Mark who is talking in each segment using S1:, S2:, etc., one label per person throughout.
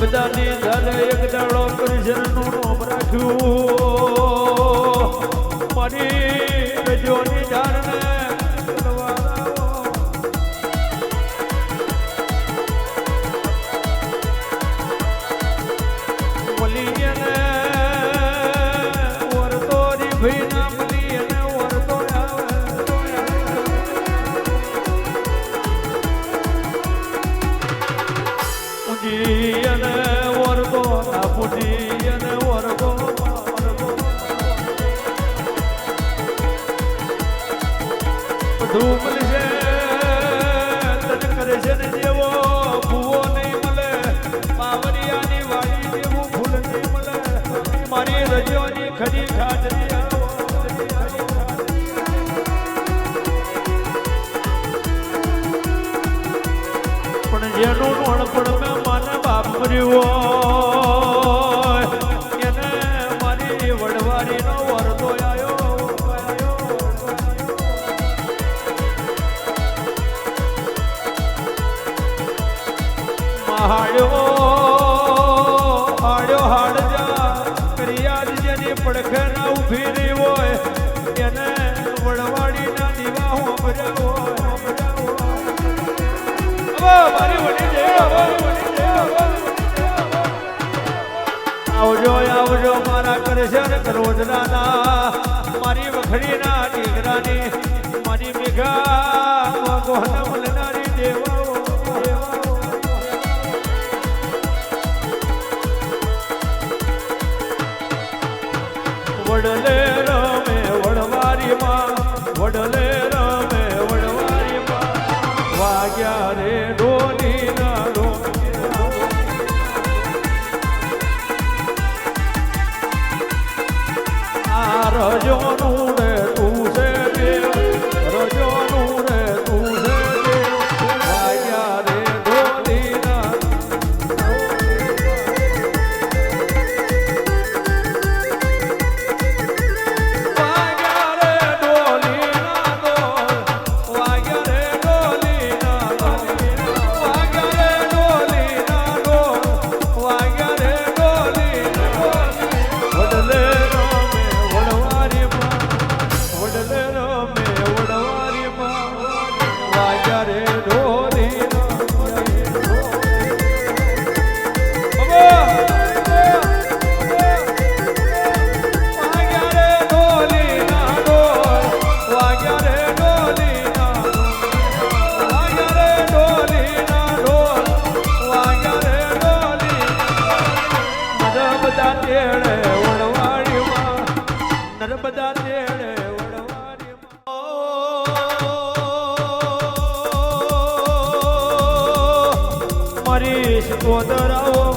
S1: બધાની ધન એક દાડો કરી શરણનું નામ રાખ્યું. પણ જેનું નોણપણ મેં માને વાપર્યું એને મારી વડવારીનો પડખે ના ઊભી રહી હોય, એને વડવાડી ના દીવા હું બજાવો આવજો આવજો, મારા કરશન કરોજરાના મારી વખડી ના દીકરાની મારી મેઘા ભગવાન કરજો મારી સુધરાવો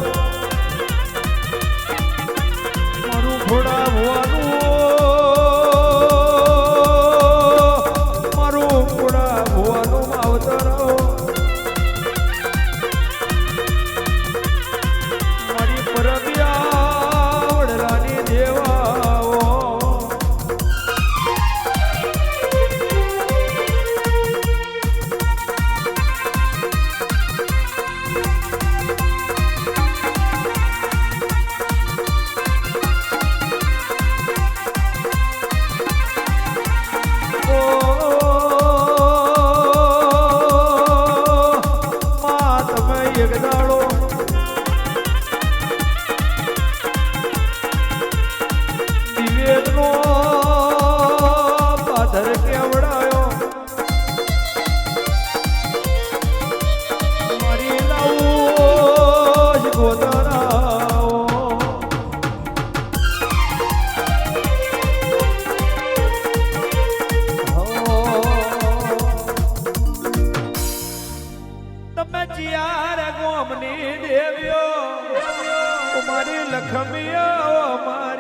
S1: મારી લખમિયા મારી